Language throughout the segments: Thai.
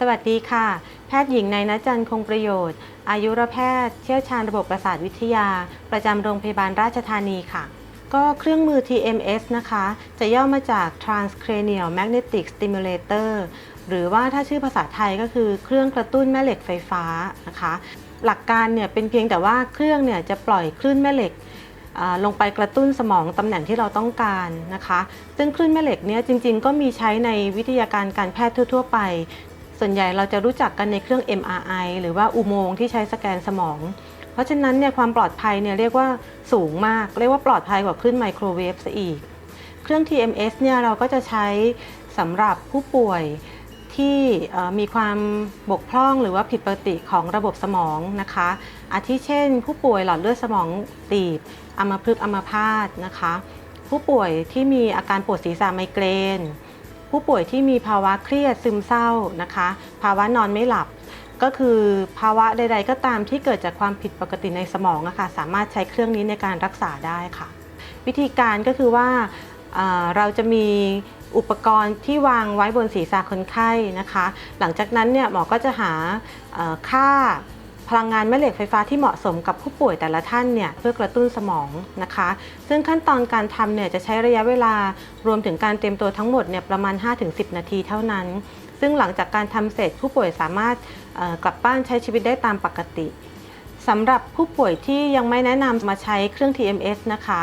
สวัสดีค่ะ แพทย์หญิงในายณจันทร์คงประโยชน์ อายุรแพทย์เชี่ยวชาญระบบประสาทวิทยา ประจำโรงพยาบาลราชธานีค่ะ ก็เครื่องมือ TMS นะคะ จะย่อมาจาก Transcranial Magnetic Stimulator หรือว่าถ้าชื่อภาษาไทยก็คือเครื่องกระตุ้นแม่เหล็กไฟฟ้านะคะ หลักการเนี่ยเป็นเพียงแต่ว่าเครื่องเนี่ยจะปล่อยคลื่นแม่เหล็กลงไปกระตุ้นสมองตำแหน่งที่เราต้องการนะคะ ซึ่งคลื่นแม่เหล็กเนี่ยจริงๆ ก็มีใช้ในวิทยาการการแพทย์ทั่ว ๆ ไป ส่วนใหญ่เราจะรู้จักกันในเครื่อง MRI หรือว่าอุโมงค์ที่ใช้สแกนสมอง เพราะฉะนั้นเนี่ยความปลอดภัยเนี่ยเรียกว่าสูงมาก เรียกว่าปลอดภัยกว่าคลื่นไมโครเวฟซะอีก เครื่อง TMS เนี่ยเราก็จะใช้สำหรับผู้ป่วยที่มีความบกพร่องหรือว่าผิดปกติของระบบสมองนะคะ อาทิเช่น ผู้ป่วยหลอดเลือดสมองตีบอัมพฤกษ์อัมพาตนะคะ ผู้ป่วยที่มีอาการปวดศีรษะไมเกรน ผู้ป่วยที่มีภาวะเครียดซึมเศร้านะคะ ภาวะนอนไม่หลับ ก็คือภาวะใด ๆ ก็ตามที่เกิดจากความผิดปกติในสมองอะค่ะสามารถใช้เครื่องนี้ในการรักษาได้ค่ะ วิธีการก็คือว่าเราจะมีอุปกรณ์ที่วางไว้บนศีรษะคนไข้นะคะ หลังจากนั้นเนี่ยหมอก็จะหาค่า พลังงานแม่เหล็กไฟฟ้าที่เหมาะสมกับผู้ป่วยแต่ละท่านเนี่ยเพื่อกระตุ้นสมองนะคะ ซึ่งขั้นตอนการทำเนี่ยจะใช้ระยะเวลารวมถึงการเตรียมตัวทั้งหมดเนี่ยประมาณ 5-10 นาทีเท่านั้น ซึ่งหลังจากการทำเสร็จผู้ป่วยสามารถกลับบ้านใช้ชีวิตได้ตามปกติสำหรับผู้ป่วยที่ยังไม่แนะนำมาใช้เครื่อง TMS นะคะ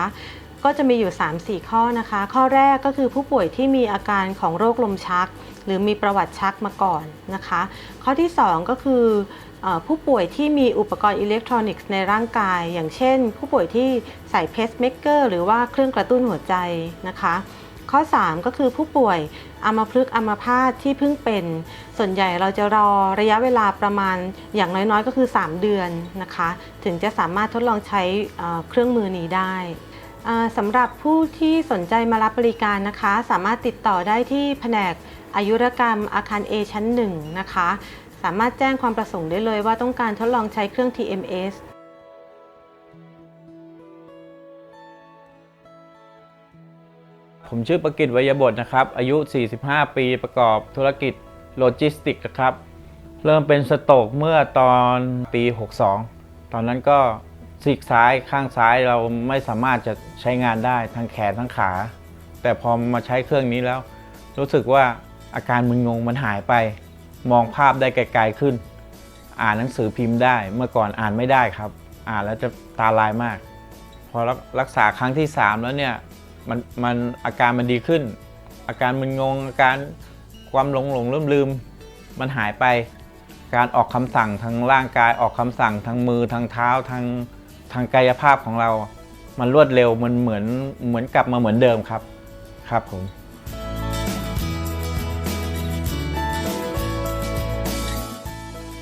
ก็จะมีอยู่ 3-4 ข้อนะคะ ข้อแรกก็คือผู้ป่วยที่มีอาการของโรคลมชัก หรือมีประวัติชักมาก่อนนะคะ ข้อที่ 2 ก็คืออผู้ป่วยที่มีอุปกรณ์อิเล็กทรอนิกส์ในร่างกาย อย่างเช่น ผู้ป่วยที่ใส่เพสเม k เกอร์หรือว่าเครื่องกระตุ้นหัวใจนะคะ ข้อ 3 ก็คือผู้ป่วยอัมพฤกษ์อัมพาตที่เพิ่งเป็น ส่วนใหญ่เราจะรอระยะเวลาประมาณอย่างน้อยๆ ก็คือ 3 เดือนนะคะ ถึงจะสามารถทดลองใช้เครื่องมือนี้ได้ สำหรับผู้ที่สนใจมารับบริการนะคะ สามารถติดต่อได้ที่แผนกอายุรกรรมอาคาร A ชั้น 1 นะคะ สามารถแจ้งความประสงค์ได้เลยว่าต้องการทดลองใช้เครื่อง TMS ผมชื่อประกิตวยบทนะครับ อายุ 45 ปีประกอบธุรกิจโลจิสติกส์นะครับ เริ่มเป็นสโตรกเมื่อตอนปี 62 ตอนนั้นก็ ซีกซ้ายข้างซ้ายเราไม่สามารถจะใช้งานได้ทั้งแขนทั้งขา แต่พอมาใช้เครื่องนี้แล้ว รู้สึกว่าอาการมึนงงมันหายไป มองภาพได้ไกลๆขึ้น อ่านหนังสือพิมพ์ได้ เมื่อก่อนอ่านไม่ได้ครับ อ่านแล้วจะตาลายมาก พอรักรักษาครั้งที่ 3 แล้วเนี่ยมันมันอาการมันดีขึ้น อาการมึนงงอาการความหลงหลงลืมลืมมันหายไป การออกคำสั่งทางร่างกายออกคำสั่งทางมือทางเท้าทาง ทางกายภาพของเรา มันรวดเร็วมันเหมือนเหมือนกลับมาเหมือนเดิมครับครับผม